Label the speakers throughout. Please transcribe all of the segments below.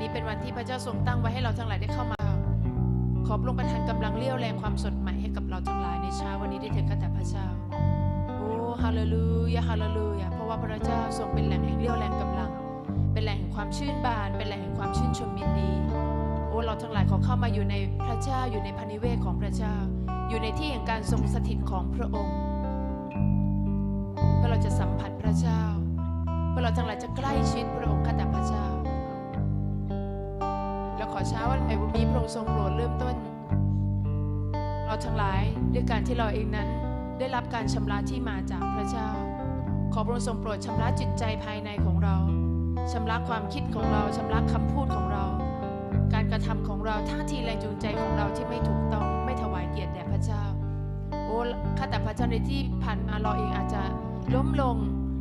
Speaker 1: นี้เป็นวันที่พระเจ้าทรงตั้งไว้ให้เราทั้งหลายได้เข้ามา ขอพระองประทานกำลังเลี้ยวแรงความสดใหม่ให้กับเราทั้งหลายในเช้าวันนี้ได้ถึงกันแต่พระเจ้า โอ้ฮาเลลูยาฮาเลลูยาเพราะว่าพระเจ้าทรงเป็นแหล่งแห่งเลี้ยวแรงกำลัง เป็นแหล่งแห่งความชื่นบาน เป็นแหล่งแห่งความชื่นชมยินดี โอ้เราทั้งหลายขอเข้ามาอยู่ในพระเจ้าอยู่ในพันิเวศของพระเจ้า อยู่ในที่แห่งการทรงสถิตของพระองค์เพื่อเราจะสัมผัสพระเจ้าเพื่อเราทั้งหลายจะใกล้ชิดพระองค์ข้าแต่พระเจ้า อเช้าวันไอ้วันนี้พระองค์ทรงโปรดเริ่มต้น เราทั้งหลายด้วยการที่เราเองนั้นได้รับการชำระที่มาจากพระเจ้า ขอพระองค์ทรงโปรดชำระจิตใจภายในของเราชำระความคิดของเราชำระคำพูดของเรา การกระทำของเราท่าทีแรงจูงใจของเราที่ไม่ถูกต้องไม่ถวายเกียรติแด่พระเจ้า โอ้ข้าแต่พระเจ้าในที่ผ่านมาเราเองอาจจะล้มลง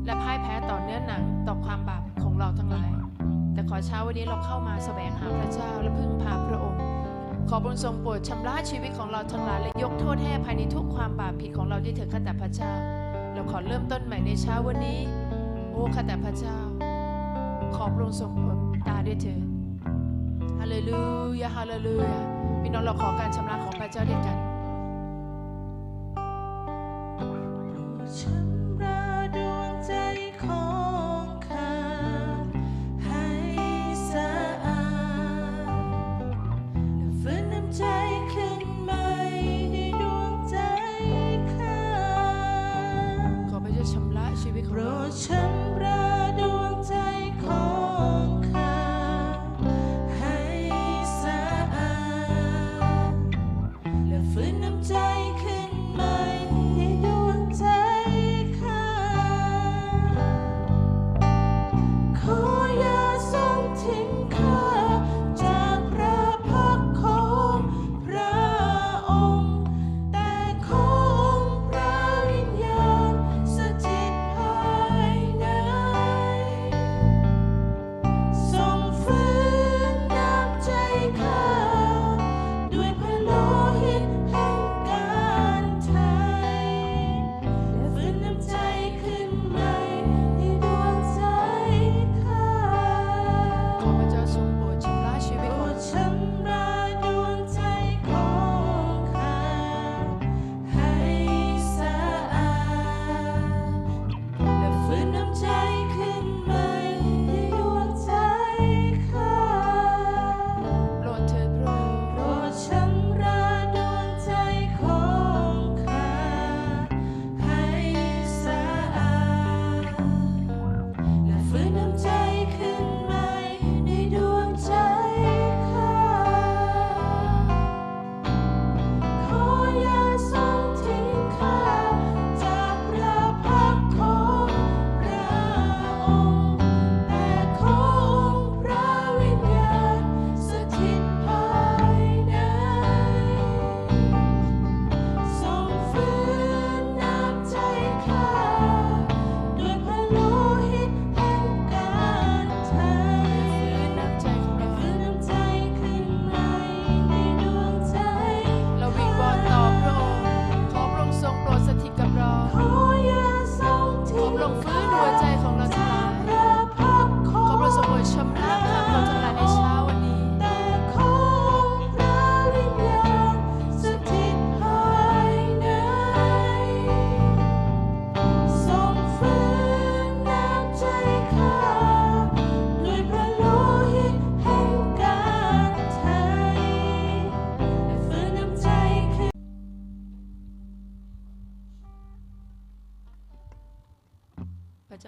Speaker 1: และพ่ายแพ้ต่อเนื้อหนังต่อความบาปของเราทั้งหลาย แต่ขอเช้าวันนี้เราเข้ามาสแสวงหาพระเจ้าและพึ่งพาพระองค์ ขอบรงทรงโปรดชำระชีวิตของเราทั้งหลายและยกโทษให้ภัยในทุกความบาปผิดของเราที่เถิดข้าแต่พระเจ้า เราขอเริ่มต้นใหม่ในเช้าวันนี้ โอ้ข้าแต่พระเจ้า ขอบรงทรงโปรดตาด้วยเถิดฮาเลลูยาฮาเลลูยาพี่น้องเราขอการชำระของพระเจ้าด้วยกัน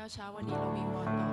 Speaker 1: เจ้าเช้า
Speaker 2: วันนี้
Speaker 1: เรา
Speaker 2: วิงวอนต่อ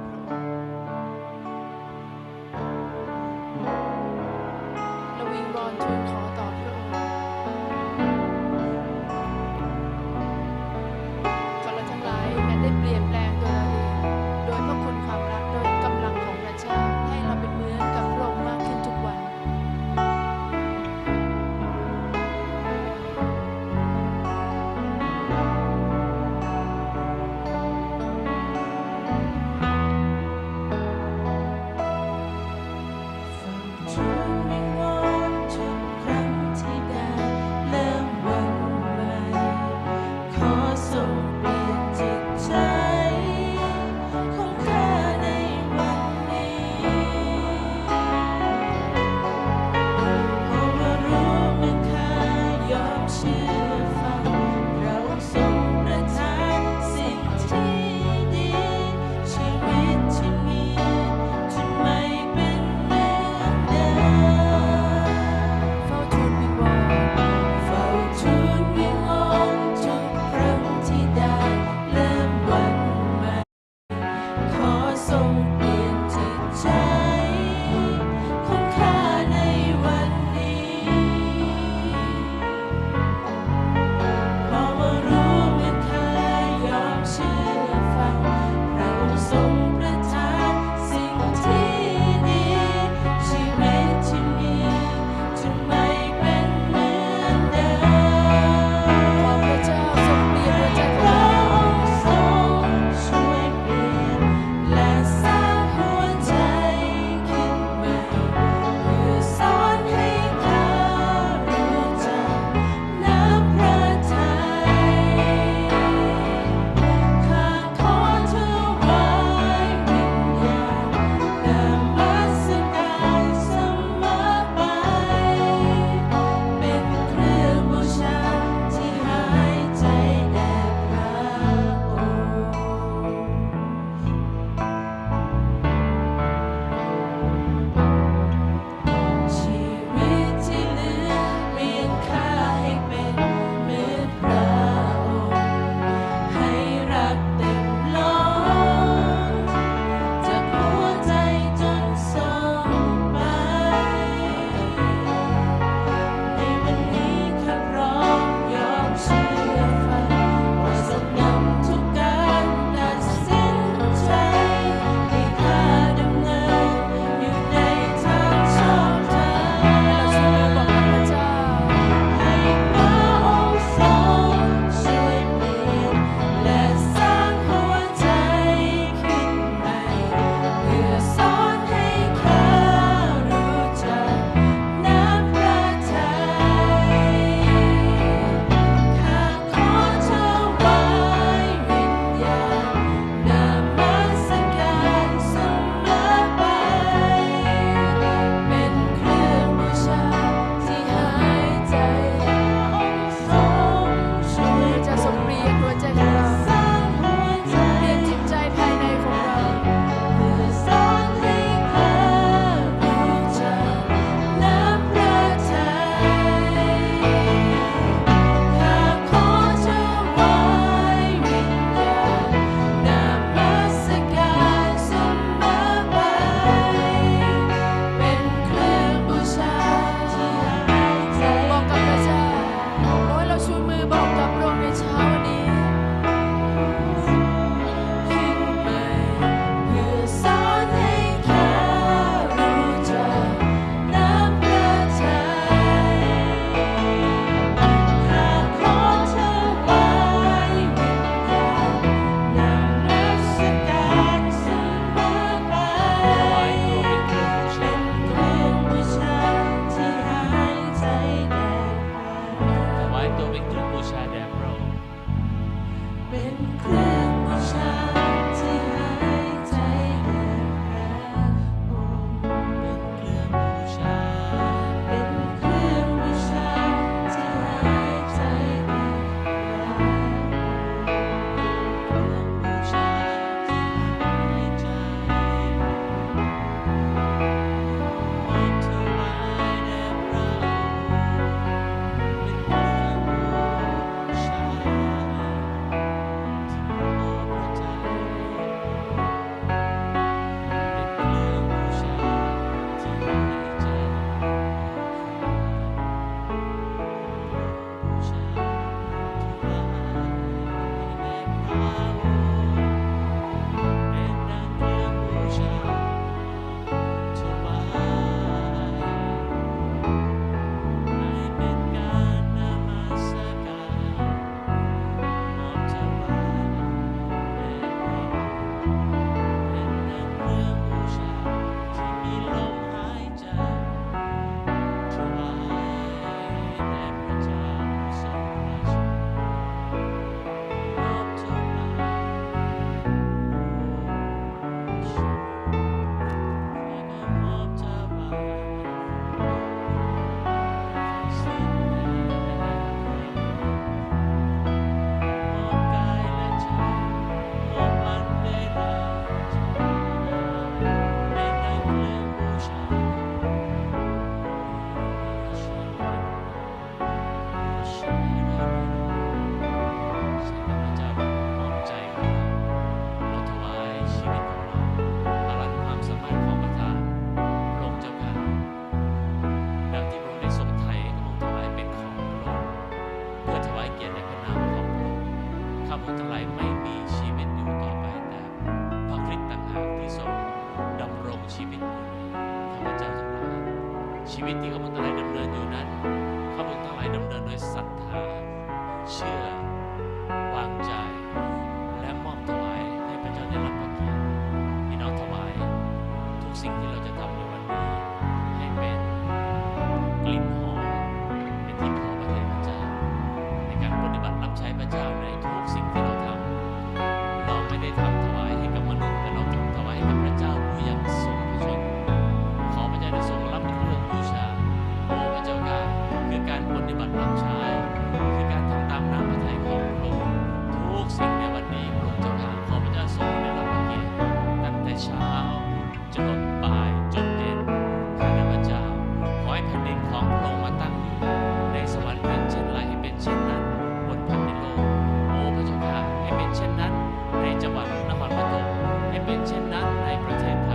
Speaker 2: นั้นใน
Speaker 1: ประเท
Speaker 3: ศ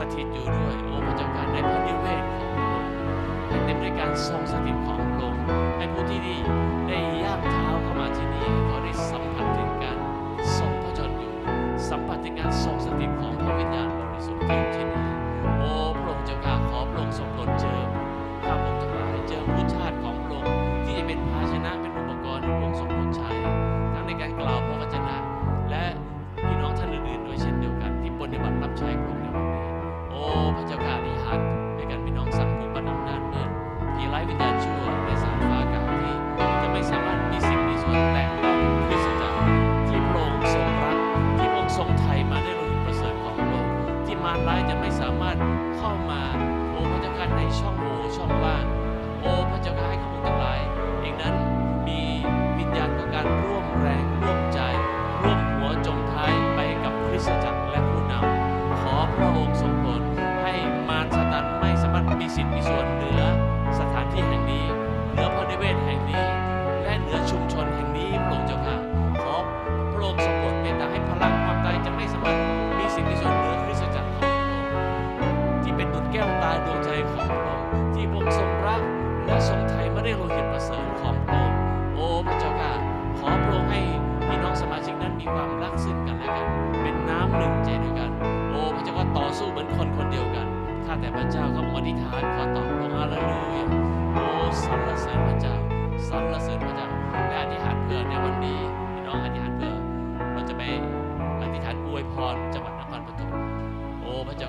Speaker 3: สถิตอยู่ด้วย โอ้พระเจ้าการในพระนิเวศของพระองค์ให้เต็มด้วยการทรงสถิตของพระองค์ให้ผู้ที่นี่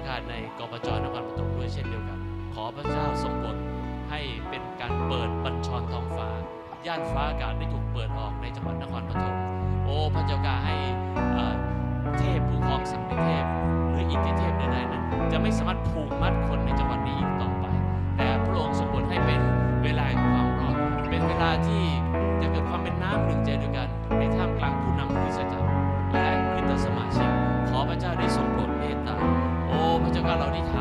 Speaker 3: งฆานในกบจนครปฐมด้วยเช่นเดียวกัน ขอพระเจ้าทรงบดให้เป็นการเปิดบัญชรท้องฟ้า ย่านฟ้าอากาศได้ถูกเปิดออกในจังหวัดนครปฐมโอ้พระเจ้าการให้เทพผู้ครองสังตเทพ หรืออิทธิเทพใดๆนั้นจะไม่สามารถผูกมัดคนในจังหวัดนี้อีกต่อไป แต่พระองค์ทรงบดให้เป็นเวลาแห่งความร้อนเป็นเวลาที่จะเกิดความเป็นน้ำหนึ่งใจด้วยกันในท่ามกลางผู้นำผู้สตจักร วัสดีครับ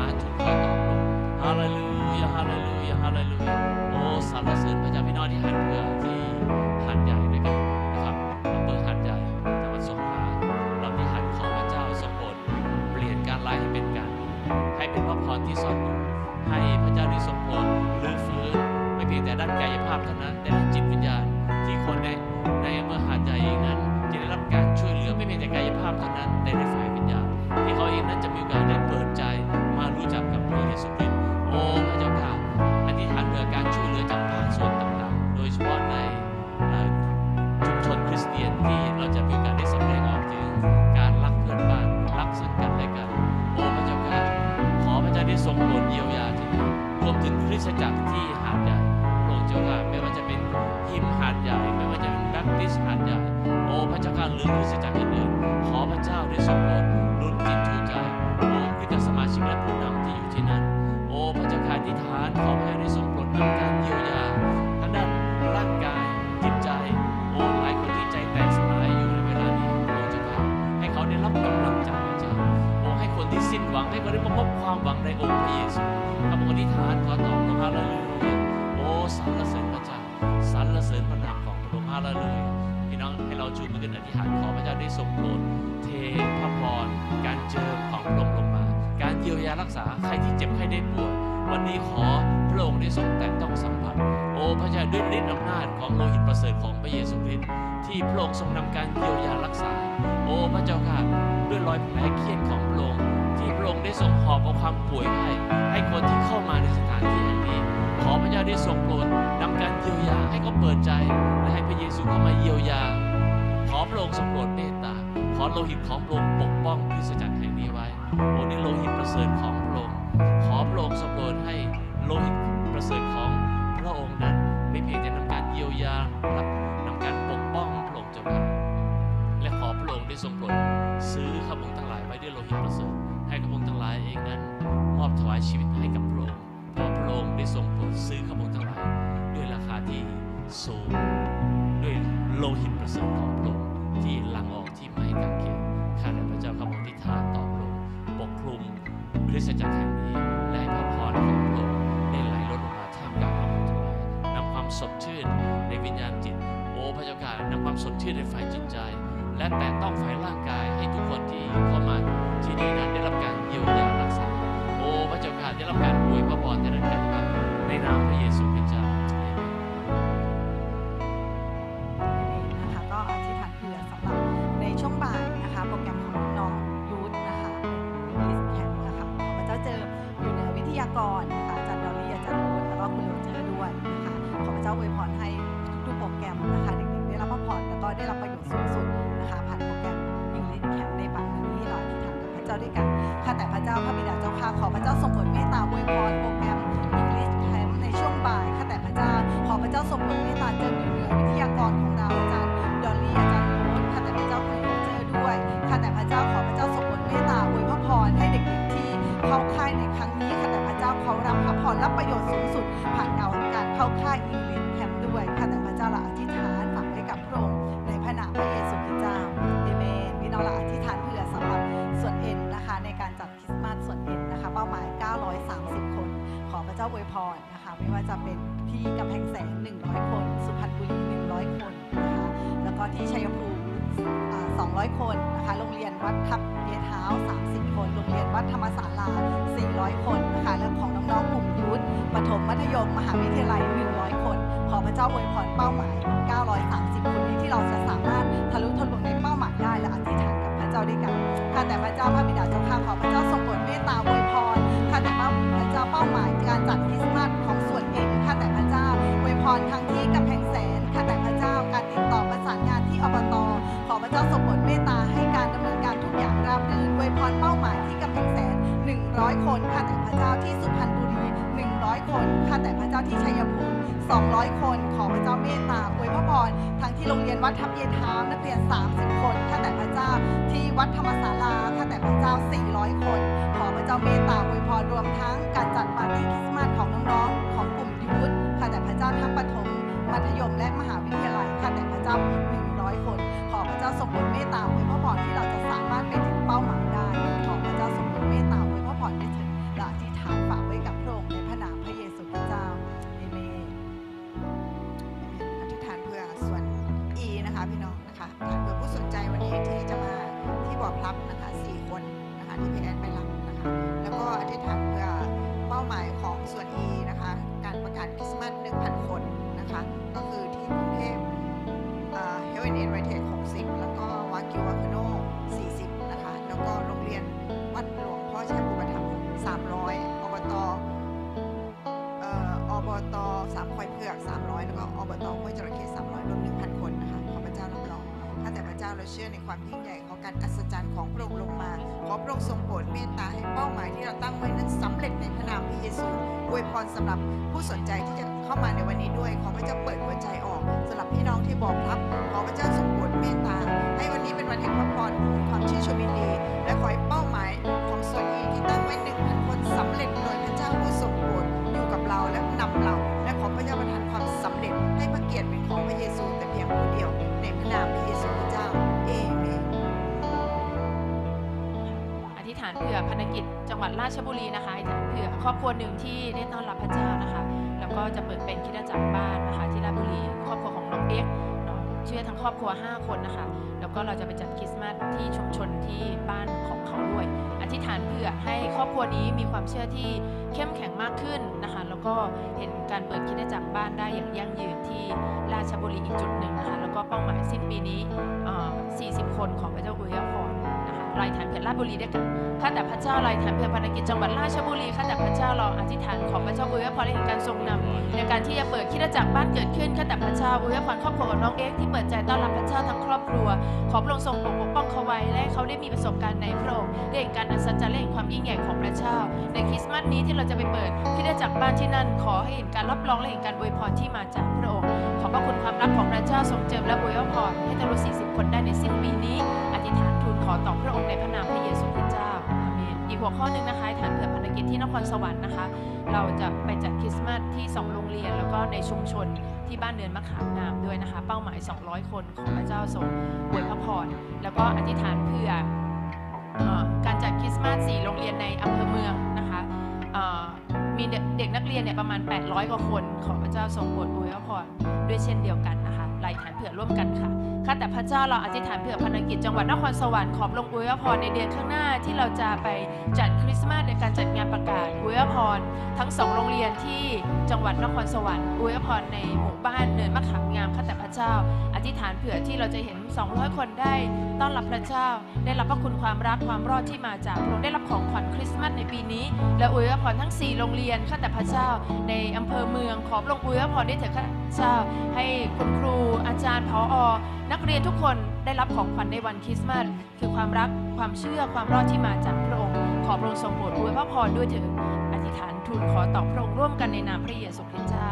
Speaker 3: ว่าจะเป็นแบปติสต์หาดใหญ่โอ้พระเจ้าข้าหรือคริสตจักร รอยแผลเคียนของพระองค์ที่พระองค์ได้ส่งหอบเอาความป่วยให้ให้คนที่เข้ามาในสถานที่แห่งนี้ ขอพระเจ้าได้ทรงโปรดนำการเยียวยาให้เขาเปิดใจและให้พระเยซูเข้ามาเยียวยา ขอพระองค์ทรงโปรดเมตตาขอโลหิตของพระองค์ปกป้องพิสจักรแห่งนี้ไว้โอ้นี่โลหิตประเสริฐของ หลายไว้ด้วยโลหิตประเสริฐให้ข้าพงทั้งหลายเองนั้น มอบถวายชีวิตให้กับพระองค์เพราะพระองค์ได้ทรงโปรดซื้อข้าพงทั้งหลาย ด้วยราคาที่สูงด้วยโลหิตประเสริฐของพระองค์ที่หลั่งออกที่ไม้กางเขนข้าแต่พระเจ้าข้าพงที่ฐานต่อพระองค์ปกคลุมคริสตจักรแห่งนี้และให้พระพรของพระองค์ได้ไหลล้นลงมาท่ามกลางข้าพงทั้งหลายนำความสดชื่นในวิญญาณจิตโอ้พระเจ้าข้านำความสดชื่นในฝ่ายจิตใจ และแต่ต้องฝ่ายร่างกายให้ทุกคนที่เข้ามา ข้าแต่พระเจ้า
Speaker 4: พระบิดาเจ้าข้าขอพระเจ้าทรงโปรดเมตตาอวยพรโปรแกรมอิงลิสแคมในช่วงบ่ายข้าแต่พระเจ้าขอพระเจ้าทรงโปรดเมตตาเจอเหนือวิทยากรของเราอาจารย์ดอลลี่อาจารย์โน้ตข้าแต่พระเจ้าคุณโรเจอด้วยข้าแต่พระเจ้าขอพระเจ้าทรงโปรดเมตตาอวยพระพรให้เด็กๆที่เข้าค่ายในครั้งนี้ข้าแต่พระเจ้าเขารับพระพรรับประโยชน์สูงสุดผ่านเงาการเข้าค่ายอิงลิส เป็นที่กำแพงแสน 100 คน สุพรรณบุรี 100 คนนะคะแล้วก็ที่ชัยภูมิอ่า200 คนนะคะโรงเรียนวัดทับเยเท้า 30 คน โรงเรียนวัดธรรมศาลา 400 คนนะคะและของน้องๆกลุ่มยุทธประถมมัธยม มหาวิทยาลัย 100 คน ขอพระเจ้าอวยพรเป้าหมาย 930 คนนี้ที่เราจะสามารถทะลุทะลวงในเป้าหมายได้และอธิษฐานกับพระเจ้าด้วยกันข้าแต่พระเจ้าพระบิดาเจ้าข้าขอพระเจ้าทรงโปรดเมตตาอวยพรข้าแต่พระเจ้าเป้าหมายการจัดคริสต์มาสของส่วนเอ็น อวยพรทั้งที่กำแพงแสนข้าแต่พระเจ้าการติดต่อประสานงานที่อบต ขอพระเจ้าทรงโปรดเมตตาให้การดำเนินการทุกอย่างราบรื่นอวยพรเป้าหมายที่กำแพงแสน 100 คนข้าแต่พระเจ้าที่สุพรรณบุรี 100 คนข้าแต่พระเจ้าที่ชัยภูมิ 200 คน ขอพระเจ้าเมตตาอวยพระพรทั้งที่โรงเรียนวัดทับเยท้านักเรียน 30 คนข้าแต่พระเจ้าที่วัดธรรมศาลาข้าแต่พระเจ้า 400 คน ขอพระเจ้าเมตตาอวยพรรวมทั้งการจัดปาร์ตี้คริสต์มาส มัธยมและมหาวิทยาลัยค่ะแต่พระเจ้า 100 คน ขอพระเจ้าทรงโปรดเมตตาอวยพระพรที่เราจะสามารถไปถึงเป้าหมาย ห้วยเพื่อก 300 แล้วก็อบตห้วยจระเข้300 ร
Speaker 5: วม 1,000 คนนะคะขอพระเจ้ารับรองข้าแต่พระเจ้าเราเชื่อในความยิ่งใหญ่ของการอัศจรรย์ของพระองค์ลงมา ขอพระองค์ทรงโปรดเมตตาให้เป้าหมายที่เราตั้งไว้นั้นสำเร็จในพระนามพระเยซูอวยพรสำหรับผู้สนใจที่จะเข้ามาในวันนี้ด้วย ขอพระเจ้าเปิดหัวใจออกสำหรับพี่น้องที่บอกรับ ขอพระเจ้าทรงโปรดเมตตา ให้วันนี้เป็นวันแห่งพระพรความชื่นชมยินดี และขอให้เป้าหมายของส่วนนี้ที่ตั้งไว้หนึ่ง วัดรา
Speaker 2: ชบุรีนะคะอธิษฐานเผื่อครอบครัวหนึ่งที่ได้ต้อนรับพระเจ้านะคะ แล้วก็จะเปิดเป็นคิดจักรบ้านนะคะที่ราชบุรี ครอบครัวของน้องเอ็กซ์เนาะเชื่อทั้งครอบครัว 5 คนนะคะ แล้วก็เราจะไปจัดคริสต์มาสที่ชุมชนที่บ้านของเขาด้วย อธิษฐานเผื่อให้ครอบครัวนี้มีความเชื่อที่เข้มแข็งมากขึ้นนะคะ แล้วก็เห็นการเปิดคิดจักรบ้านได้อย่างยั่งยืนที่ราชบุรีอีกจุดหนึ่งนะคะ แล้วก็เป้าหมายสิ้นปีนี้เอ่อ40 คนของพระเจ้าอวยพร นะคะรายฐานเผื่อราชบุรีด้วยกันข้าแต่พระเจ้าลายฐานเพื่อภารกิจจังหวัดราชบุรีข้าแต่พระเจ้าเราอธิษฐานขอพระเจ้าอวยพรให้เห็นการทรงนำในการที่จะเปิดคิดจักรบ้านเกิดขึ้นข้าแต่พระเจ้าอวยพรครอบครัวของน้องเอ็กที่เปิดใจต้อนรับพระเจ้าทั้งครอบครัว ขอพระองค์ทรงปกป้องเขาไว้และเขาได้มีประสบการณ์ในพระองค์ได้เห็นการอัศจรรย์และเห็นความยิ่งใหญ่ของพระเจ้า ในคริสต์มาสนี้ที่เราจะไปเปิดคิดจักรบ้านที่นั่น ขอให้เห็นการรับรองและเห็นการอวยพรที่มาจากพระองค์ขอพระคุณความรักของพระเจ้าทรงเจิมและอวยพรให้ทะลุ40 คนได้ในสิ้นปีนี้ ธิษฐานทูลขอต่อพระองค์ในพระนามพระเยซูคริสต์เจ้าอาเมนอีกหัวข้อหนึ่งนะคะฐานเผื่อภารกิจที่นครสวรรค์นะคะ เราจะไปจัดคริสต์มาสที่2โรงเรียนแล้วก็ในชุมชนที่บ้านเนินมะขามงามด้วยนะคะ เป้าหมาย 200 คนของพระเจ้าทรงอวยพระพรแล้วก็อธิษฐานเพื่ออการจัดคริสต์มาส4โรงเรียนในอำเภอเมืองนะคะมีเด็กนักเรียนเนี่ยประมาณ 800 กว่าคน ขอพระเจ้าทรงโปรดอวยพระพรด้วยเช่นเดียวกันนะคะรายฐานเผื่อร่วมกันค่ะ ข้าแต่พระเจ้าเราอธิษฐานเผื่อภารกิจจังหวัดนครสวรรค์ขอบลงอวยพรในเดือนข้างหน้าที่เราจะไปจัดคริสต์มาสในการจัดงานประกาศอวยพรทั้งสองโรงเรียนที่จังหวัดนครสวรรค์อวยพรในหมู่บ้านเนินมะขามงามข้าแต่พระเจ้า อธิษฐานเผื่อที่เราจะเห็น 200 คนได้ต้อนรับพระเจ้า ได้รับพระคุณความรักความรอดที่มาจากพระองค์ได้รับของขวัญคริสต์มาสในปีนี้ และอวยพรทั้ง 4 โรงเรียนข้าแต่พระเจ้า ในอำเภอเมืองขอพรงอวยพรได้เถิดข้า เจ้า ให้คุณครูอาจารย์ผอนักเรียนทุกคนได้รับของขวัญในวันคริสต์มาสคือความรักความเชื่อความรอดที่มาจากพระองค์ ขอพระองค์ทรงโปรดอวยพระพรด้วยเถิดอธิษฐานทูลขอต่อพระองค์ร่วมกันในนามพระเยซูคริสต์เจ้า